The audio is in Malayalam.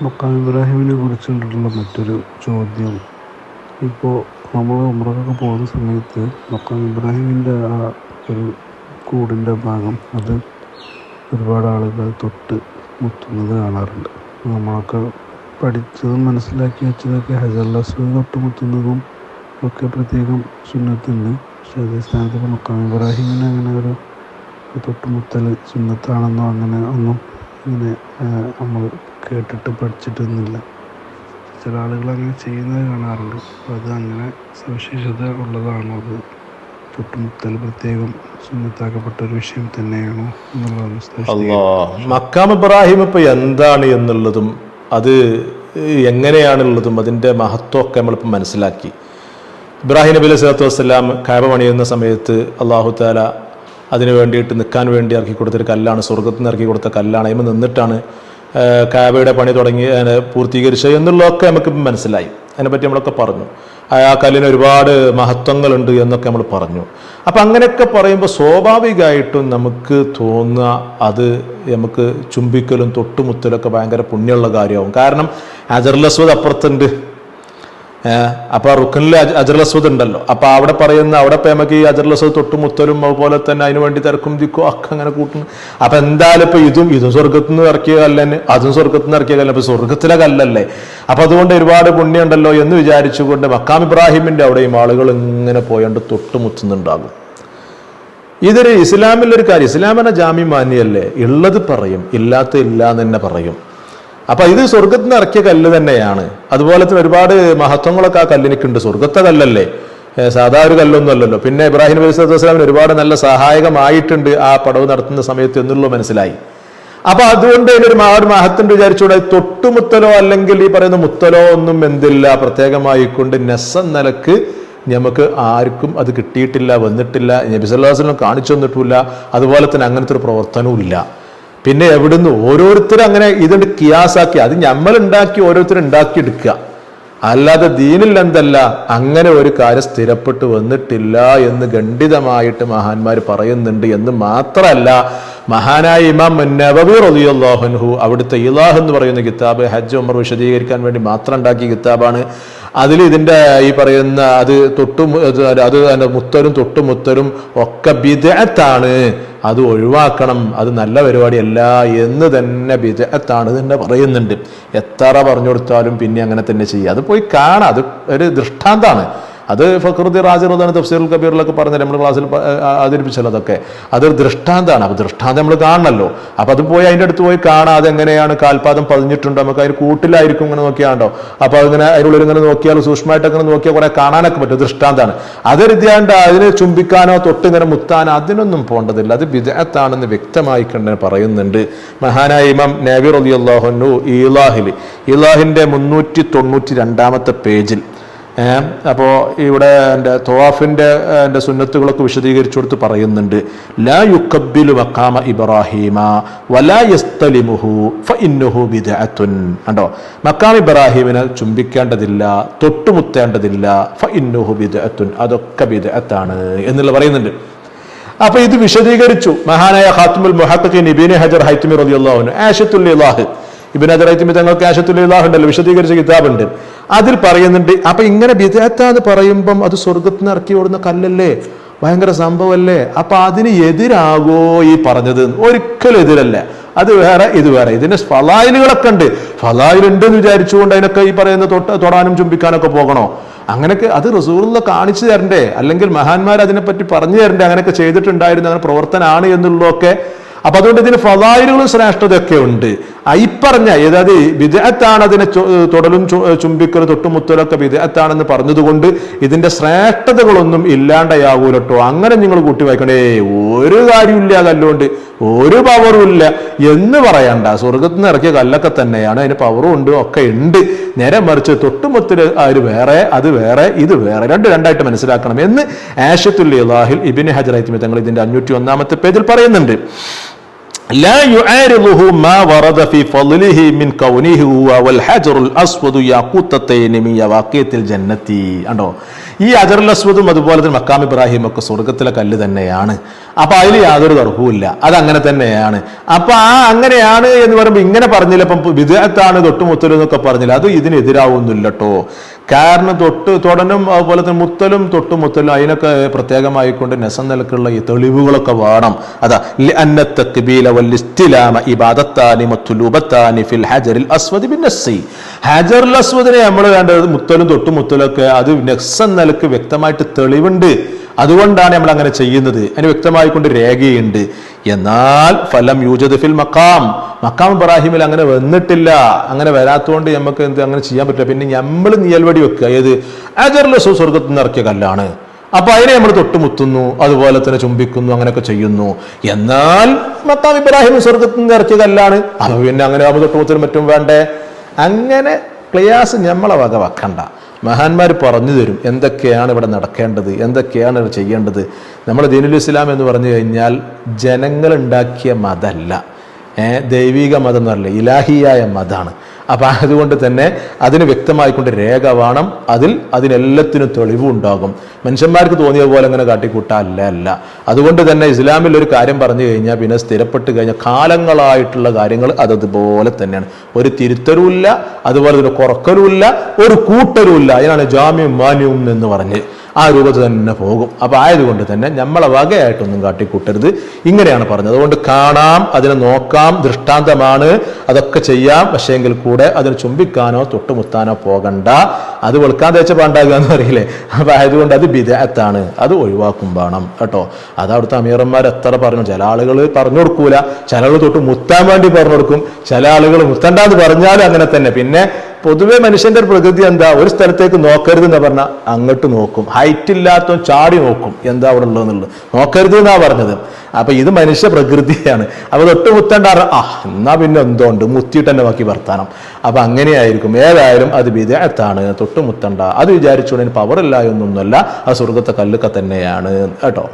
മക്കാം ഇബ്രാഹിമിനെ കുറിച്ചുള്ള മറ്റൊരു ചോദ്യം. ഇപ്പോൾ നമ്മൾ ഉമ്രക്കൊക്കെ പോകുന്ന സമയത്ത് മക്കാം ഇബ്രാഹിമിന്റെ ആ ഒരു കൂടിന്റെ ഭാഗം അത് ഒരുപാട് ആളുകൾ തൊട്ട് മുത്തുന്നത് കാണാറുണ്ട്. നമ്മളൊക്കെ പഠിച്ചതും മനസ്സിലാക്കി വെച്ചതൊക്കെ ഹജറുൽ അസ്വദ് തൊട്ട് മുത്തുന്നതും ഒക്കെ പ്രത്യേകം സുന്നത്തുണ്ട്. പക്ഷേ അതേ സ്ഥാനത്ത് ഇപ്പോൾ മക്കാം ഇബ്രാഹിമിന് അങ്ങനെ ഒരു തൊട്ടുമുത്തൽ സുന്നത്താണെന്നോ അങ്ങനെ ഒന്നും ഇങ്ങനെ നമ്മൾ കേട്ടിട്ട് പഠിച്ചിട്ടൊന്നുമില്ല. ചില ആളുകൾ അങ്ങനെ ചെയ്യുന്നത് കാണാറുണ്ട്. അത് അങ്ങനെ സവിശേഷത ഉള്ളതാണോ അത്? തൊട്ടുമുത്തൽ പ്രത്യേകം സുന്നത്താക്കപ്പെട്ട ഒരു വിഷയം തന്നെയാണോ എന്നുള്ളതാണ് മക്കാം ഇബ്രാഹിം ഇപ്പൊ എന്താണ് എന്നുള്ളതും അത് എങ്ങനെയാണുള്ളതും അതിന്റെ മഹത്വമൊക്കെ നമ്മളിപ്പോൾ മനസ്സിലാക്കി. ഇബ്രാഹിം നബി അലൈഹി സ്വലാത്തു വസ്സലാം കാബ പണിയുന്ന സമയത്ത് അള്ളാഹു താല അതിന് വേണ്ടിയിട്ട് നിൽക്കാൻ വേണ്ടി ഇറക്കി കൊടുത്തൊരു കല്ലാണ് സ്വർഗത്തിൽ നിന്ന് ഇറക്കി കൊടുത്ത കല്ലാണ്. അതിന് നിന്നിട്ടാണ് കാബയുടെ പണി തുടങ്ങി അതിനെ പൂർത്തീകരിച്ചത് എന്നുള്ളതൊക്കെ നമുക്ക് മനസ്സിലായി. അതിനെപ്പറ്റി നമ്മളൊക്കെ പറഞ്ഞു. ആ കല്ലിന് ഒരുപാട് മഹത്വങ്ങളുണ്ട് എന്നൊക്കെ നമ്മൾ പറഞ്ഞു. അപ്പം അങ്ങനെയൊക്കെ പറയുമ്പോൾ സ്വാഭാവികമായിട്ടും നമുക്ക് തോന്നുക അത് നമുക്ക് ചുംബിക്കലും തൊട്ടുമുത്തലൊക്കെ ഭയങ്കര പുണ്യമുള്ള കാര്യമാവും. കാരണം അജർലസ്വദ് അപ്പുറത്തുണ്ട്. അപ്പൊ റുക്കനിൽ അജർ അസ്വദ് ഉണ്ടല്ലോ. അപ്പൊ അവിടെ പറയുന്ന അവിടെ ഇപ്പൊ നമുക്ക് ഈ അജർ അസ്വദ് തൊട്ടുമുത്തലും അതുപോലെ തന്നെ അതിന് വേണ്ടി തിരക്കും ദിക്കും ഒക്കെ അങ്ങനെ കൂട്ടുന്നു. അപ്പൊ എന്തായാലും ഇപ്പൊ ഇതും ഇതും സ്വർഗത്തിൽ നിന്ന് ഇറക്കിയ കല്ലന് അതും സ്വർഗത്തിൽ നിന്ന് ഇറക്കിയ കല്ല്. അപ്പൊ സ്വർഗത്തിലെ കല്ലല്ലേ? അപ്പൊ അതുകൊണ്ട് ഒരുപാട് പുണ്യമുണ്ടല്ലോ എന്ന് വിചാരിച്ചുകൊണ്ട് മക്കാം ഇബ്രാഹിമിന്റെ അവിടെയും ആളുകൾ ഇങ്ങനെ പോയാണ്ട് തൊട്ടുമുത്തുന്നുണ്ടാകും ഇതൊരു ഇസ്ലാമിലൊരു കാര്യം. ഇസ്ലാമിനെ ജാമ്യം മാന്യല്ലേ? ഉള്ളത് പറയും ഇല്ലാത്ത ഇല്ല എന്ന് തന്നെ പറയും. അപ്പൊ ഇത് സ്വർഗത്തിന് ഇറക്കിയ കല്ല് തന്നെയാണ്. അതുപോലെ തന്നെ ഒരുപാട് മഹത്വങ്ങളൊക്കെ ആ കല്ലിനിക്കുണ്ട്. സ്വർഗത്തെ കല്ലല്ലേ? സാധാ ഒരു കല്ലൊന്നും അല്ലല്ലോ. പിന്നെ ഇബ്രാഹിം നബി സ്വല്ലല്ലാഹു അലൈഹി വസല്ലമന് ഒരുപാട് നല്ല സഹായകമായിട്ടുണ്ട് ആ പടവ് നടത്തുന്ന സമയത്ത് എന്നുള്ളത് മനസ്സിലായി. അപ്പൊ അതുകൊണ്ട് ഒരു ഒരു മഹത്തുണ്ട് വിചാരിച്ചുകൂടെ തൊട്ടുമുത്തലോ അല്ലെങ്കിൽ ഈ പറയുന്ന മുത്തലോ ഒന്നും എന്തില്ല. പ്രത്യേകമായി കൊണ്ട് നെസ് നിലയ്ക്ക് നമുക്ക് ആർക്കും അത് കിട്ടിയിട്ടില്ല വന്നിട്ടില്ല. നബി സല്ലല്ലാഹു അലൈഹി വസല്ലം കാണിച്ചു തന്നിട്ടില്ല അതുപോലെ തന്നെ അങ്ങനത്തെ ഒരു പ്രവർത്തനവും ഇല്ല. പിന്നെ എവിടുന്ന് ഓരോരുത്തരും അങ്ങനെ ഇതുണ്ട് കിയാസാക്കി. അത് നമ്മൾ ഉണ്ടാക്കി ഓരോരുത്തരും ഉണ്ടാക്കി എടുക്കുക അല്ലാതെ ദീനിൽ എന്തല്ല അങ്ങനെ ഒരു കാര്യം സ്ഥിരപ്പെട്ട് വന്നിട്ടില്ല എന്ന് ഖണ്ഡിതമായിട്ട് മഹാന്മാർ പറയുന്നുണ്ട് എന്ന് മാത്രമല്ല മഹാനായ ഇമാം നബവി റളിയല്ലാഹുൻഹു അവിടുത്തെ ഇലാഹ് എന്ന് പറയുന്ന കിതാബ് ഹജ്ജ് ഉമർ വിശദീകരിക്കാൻ വേണ്ടി മാത്രം ഉണ്ടാക്കിയ കിതാബാണ്. അതിൽ ഇതിന്റെ ഈ പറയുന്ന അത് തൊട്ടും അത് മുത്തരും അതിന്റെ മുത്തരും ഒക്കെ ബിദത്താണ് അത് ഒഴിവാക്കണം. അത് നല്ല പരിപാടിയല്ല എന്ന് തന്നെ ബിജത്താണ് തന്നെ പറയുന്നുണ്ട്. എത്ര പറഞ്ഞു കൊടുത്താലും പിന്നെ അങ്ങനെ തന്നെ ചെയ്യുക അത് പോയി കാണാം. അത് ഒരു ദൃഷ്ടാന്താണ് അത് ഫക്രുദ്ദീൻ റാജിറുദ്ദാൻ തഫ്സീർ കബീറിലൊക്കെ പറഞ്ഞത് നമ്മുടെ ക്ലാസ്സിൽ അവതരിപ്പിച്ചല്ലോ അതൊക്കെ. അതൊരു ദൃഷ്ടാന്താണ്. അപ്പോൾ ദൃഷ്ടാന്തം നമ്മൾ കാണണമല്ലോ അപ്പോൾ അത് പോയി അതിന്റെ അടുത്ത് പോയി കാണാം. അതെങ്ങനെയാണ് കാൽപാദം പതിഞ്ഞിട്ടുണ്ടോ. നമുക്ക് അതിന് കൂട്ടിലായിരിക്കും ഇങ്ങനെ നോക്കിയാണ്ടോ? അപ്പോൾ അതിങ്ങനെ അതിനുള്ളിൽ ഇങ്ങനെ നോക്കിയാൽ സൂക്ഷ്മമായിട്ട് അങ്ങനെ നോക്കിയാൽ കുറെ കാണാനൊക്കെ പറ്റും. ദൃഷ്ടാന്താണ്. അതൊരുദ്യാണ്ട് അതിനെ ചുംബിക്കാനോ തൊട്ട് ഇങ്ങനെ മുത്താനോ അതിനൊന്നും പോകേണ്ടതില്ല അത് വിദേഹത്താണെന്ന് വ്യക്തമായി കണ്ട് പറയുന്നുണ്ട്. മഹാനായ ഇമാം നബി അള്ളാഹുനു ഇലാഹിൽ ഇലാഹിന്റെ മുന്നൂറ്റി തൊണ്ണൂറ്റി രണ്ടാമത്തെ പേജിൽ. അപ്പോൾ ഇവിടെ എന്റെ തോവാഫിന്റെ എന്റെ സുന്നത്തുകളൊക്കെ വിശദീകരിച്ചു കൊടുത്ത് പറയുന്നുണ്ട്. ലാ യുക്കബിലു വക്കാമ ഇബ്രാഹീമ വലാ യസ്തലിമുഹു ഫ ഇന്നുഹു ബിദഅത്തുൻ. കണ്ടോ? മക്കാം ഇബ്രാഹീമിനെ ചുംബിക്കേണ്ടതില്ല തൊട്ടുമുത്തേണ്ടതില്ല ഫ ഇന്നുഹു ബിദഅത്തുൻ. അതൊക്കെ ബിദഅത്താണ് എന്നുള്ള പറയുന്നുണ്ട്. അപ്പൊ ഇത് വിശദീകരിച്ചു. മഹാനായ ഖാത്തിമുൽ മുഹഖഖീൻ ഇബ്നു ഹജർ ഹൈതുമി റളിയല്ലാഹു അൻഹു ഇബിൻ ഹജർ തങ്ങൾ ഉണ്ടല്ലോ വിശദീകരിച്ച കിതാബുണ്ട്. അതിൽ പറയുന്നുണ്ട് അപ്പൊ ഇങ്ങനെ ബിദഅത്ത എന്ന് പറയുമ്പം അത് സ്വർഗത്തിൽ നിന്ന് ഇറക്കി ഓടുന്ന കല്ലല്ലേ? ഭയങ്കര സംഭവമല്ലേ അപ്പൊ അതിന് എതിരാകോ ഈ പറഞ്ഞത്? ഒരിക്കലും എതിരല്ല. അത് വേറെ ഇത് വേറെ. ഇതിന് ഫലായിലുകളൊക്കെ ഉണ്ട്. ഫലായിലുണ്ട് എന്ന് വിചാരിച്ചുകൊണ്ട് അതിനൊക്കെ ഈ പറയുന്ന തൊട്ട് തൊടാനും ചുംബിക്കാനൊക്കെ പോകണോ? അങ്ങനെയൊക്കെ അത് റിസൂറിലെ കാണിച്ചു തരണ്ടേ? അല്ലെങ്കിൽ മഹാന്മാർ അതിനെപ്പറ്റി പറഞ്ഞു തരണ്ടേ? അങ്ങനെയൊക്കെ ചെയ്തിട്ടുണ്ടായിരുന്നു അങ്ങനെ പ്രവർത്തനമാണ് എന്നുള്ളതൊക്കെ. അപ്പൊ അതുകൊണ്ട് ഇതിന് ഫലായിലുകളും ശ്രേഷ്ഠതയൊക്കെ ഉണ്ട്. അയിപ്പറഞ്ഞ ഏതായത് വിദഗത്താണ് അതിനെ തുടലും ചുംബിക്കലും തൊട്ടുമുത്തലൊക്കെ വിദഗത്താണെന്ന് പറഞ്ഞതുകൊണ്ട് ഇതിന്റെ ശ്രേഷ്ഠതകളൊന്നും ഇല്ലാണ്ടയാകൂലട്ടോ അങ്ങനെ നിങ്ങൾ കൂട്ടി വായിക്കണേ ഒരു കാര്യമില്ല അതല്ലോണ്ട്. ഒരു പവറും ഇല്ല എന്ന് പറയണ്ട. സ്വർഗത്തിൽ നിന്ന് ഇറക്കിയ കല്ലൊക്കെ തന്നെയാണ് അതിന് പവറും ഉണ്ട് ഒക്കെ ഉണ്ട്. നേരെ മറിച്ച് തൊട്ടുമുത്തൽ അത് വേറെ അത് വേറെ ഇത് വേറെ. രണ്ട് രണ്ടായിട്ട് മനസ്സിലാക്കണം എന്ന് ആഷത്തുൽ ഇലാഹിൽ ഇബിന് ഹജറൈത്തിമി തങ്ങൾ ഇതിന്റെ അഞ്ഞൂറ്റി ഒന്നാമത്തെ പേജിൽ പറയുന്നുണ്ട്. لا يعارضه ما ورد في فضله من كونه هو والحجر الأسود ياقوتتين من يواقيت الجنة ഉണ്ടോ ഈ അജറുൽ അസ്വദും അതുപോലെ തന്നെ മക്കാം ഇബ്രാഹിം ഒക്കെ സ്വർഗത്തിലെ കല്ല് തന്നെയാണ് അപ്പൊ അതിൽ യാതൊരു തർക്കവും അത് അങ്ങനെ തന്നെയാണ്. അപ്പൊ ആ അങ്ങനെയാണ് എന്ന് പറയുമ്പോൾ ഇങ്ങനെ പറഞ്ഞില്ല. ഇപ്പം വിദേഹത്താണ് തൊട്ടുമുത്തലെന്നൊക്കെ പറഞ്ഞില്ല. അത് ഇതിനെതിരാവുന്നില്ല കേട്ടോ കാരണം തൊട്ട് തൊടനും അതുപോലെ തന്നെ മുത്തലും തൊട്ടുമുത്തലും അതിനൊക്കെ പ്രത്യേകമായിക്കൊണ്ട് നെസം നിലക്കുള്ള ഈ തെളിവുകളൊക്കെ വേണം. അതാ ഹജറുൽ അസ്വദിനെ നമ്മൾ വേണ്ടത് മുത്തലും തൊട്ടുമുത്തലൊക്കെ അത് നെസം നിലയ്ക്ക് വ്യക്തമായിട്ട് തെളിവുണ്ട്. അതുകൊണ്ടാണ് നമ്മൾ അങ്ങനെ ചെയ്യുന്നത്. അതിന് വ്യക്തമായിക്കൊണ്ട് രേഖയുണ്ട്. എന്നാൽ ഫലം യൂജദ് ഫിൽ മക്കാം മക്കാം ഇബ്രാഹിമിൽ അങ്ങനെ വന്നിട്ടില്ല. അങ്ങനെ വരാത്തതുകൊണ്ട് നമുക്ക് എന്ത് അങ്ങനെ ചെയ്യാൻ പറ്റില്ല. പിന്നെ നമ്മൾ നിയൽവടി വെക്കുക. ഏത്? അജർലസു സ്വർഗത്തിൽ നിന്ന് ഇറക്കിയ കല്ലാണ്. അപ്പൊ അതിനെ നമ്മൾ തൊട്ടുമുത്തുന്നു. അതുപോലെ തന്നെ ചുംബിക്കുന്നു. അങ്ങനെയൊക്കെ ചെയ്യുന്നു. എന്നാൽ മക്കാം ഇബ്രാഹിം സ്വർഗത്തിൽ നിന്ന് ഇറക്കിയ കല്ലാണ്. അപ്പൊ പിന്നെ അങ്ങനെ നമ്മൾ തൊട്ടുമുത്തലും മറ്റും വേണ്ടേ? അങ്ങനെ ക്ലിയാസ് നമ്മളെ വക വെക്കണ്ട. മഹാന്മാർ പറഞ്ഞു തരും എന്തൊക്കെയാണ് ഇവിടെ നടക്കേണ്ടത് എന്തൊക്കെയാണ് ചെയ്യേണ്ടത്. നമ്മൾ ദീനുൽ ഇസ്ലാം എന്ന് പറഞ്ഞു കഴിഞ്ഞാൽ ജനങ്ങളുണ്ടാക്കിയ മതല്ല. ദൈവിക മതം എന്ന് പറയില്ല ഇലാഹിയായ മതമാണ് അപ്പം അതുകൊണ്ട് തന്നെ അതിന് വ്യക്തമായിക്കൊണ്ട് രേഖ വേണം അതിൽ അതിനെല്ലാത്തിനും തെളിവുണ്ടാകും മനുഷ്യന്മാർക്ക് തോന്നിയ പോലെ അങ്ങനെ കാട്ടിക്കൂട്ടാ അല്ല അല്ല. അതുകൊണ്ട് തന്നെ ഇസ്ലാമിൽ ഒരു കാര്യം പറഞ്ഞു കഴിഞ്ഞാൽ പിന്നെ സ്ഥിരപ്പെട്ട് കഴിഞ്ഞാൽ കാലങ്ങളായിട്ടുള്ള കാര്യങ്ങൾ അതതുപോലെ തന്നെയാണ്. ഒരു തിരുത്തലുമില്ല അതുപോലെ ഒരു കുറക്കലുമില്ല ഒരു കൂട്ടലുമില്ല. അതിനാണ് ജാമ്യം മാന്യവും എന്ന് പറഞ്ഞ്. ആ രൂപത്തിൽ തന്നെ പോകും. അപ്പോൾ ആയതുകൊണ്ട് തന്നെ നമ്മളെ വകയായിട്ടൊന്നും കാട്ടിക്കൂട്ടരുത്. ഇങ്ങനെയാണ് പറഞ്ഞത്. അതുകൊണ്ട് കാണാം അതിനെ നോക്കാം ദൃഷ്ടാന്തമാണ്. അതൊക്കെ ചെയ്യാം. പക്ഷേങ്കിൽ കൂടെ അതിന് ചുംബിക്കാനോ തൊട്ടുമുത്താനോ പോകണ്ട. അത് വെളുക്കാൻ തേച്ച പാണ്ടാകുക എന്ന് പറയില്ലേ? അപ്പം ആയതുകൊണ്ട് അത് വിദേഹത്താണ് അത് ഒഴിവാക്കും വേണം കേട്ടോ. അത് അവിടുത്തെ അമീറന്മാർ എത്ര പറഞ്ഞു. ചില ആളുകൾ പറഞ്ഞു കൊടുക്കൂല. ചില ആളുകൾ തൊട്ട് മുത്താൻ വേണ്ടി പറഞ്ഞു കൊടുക്കും. ചില ആളുകൾ മുത്തണ്ടെന്ന് പറഞ്ഞാലും അങ്ങനെ തന്നെ. പിന്നെ പൊതുവെ മനുഷ്യന്റെ ഒരു പ്രകൃതി എന്താ? ഒരു സ്ഥലത്തേക്ക് നോക്കരുത് എന്ന് പറഞ്ഞാൽ അങ്ങോട്ട് നോക്കും. ഹൈറ്റ് ഇല്ലാത്ത ചാടി നോക്കും. എന്താ അവിടെ ഉള്ളതെന്നുള്ളത്. നോക്കരുത് എന്നാ പറഞ്ഞത്. അപ്പൊ ഇത് മനുഷ്യ പ്രകൃതിയാണ്. അപ്പൊ തൊട്ട് മുത്തണ്ട ആ എന്നാ പിന്നെ എന്തോണ്ട്? മുത്തിയിട്ട് തന്നെ ബാക്കി വർത്താനം. അപ്പൊ അങ്ങനെയായിരിക്കും. ഏതായാലും അത് വിദേഹത്താണ്. തൊട്ട് മുത്തണ്ട അത് വിചാരിച്ചുകൊണ്ട് പവർ ഇല്ല എന്നൊന്നുമല്ല ആ സ്വർഗത്തെ കല്ലൊക്കെ തന്നെയാണ്. കേട്ടോ?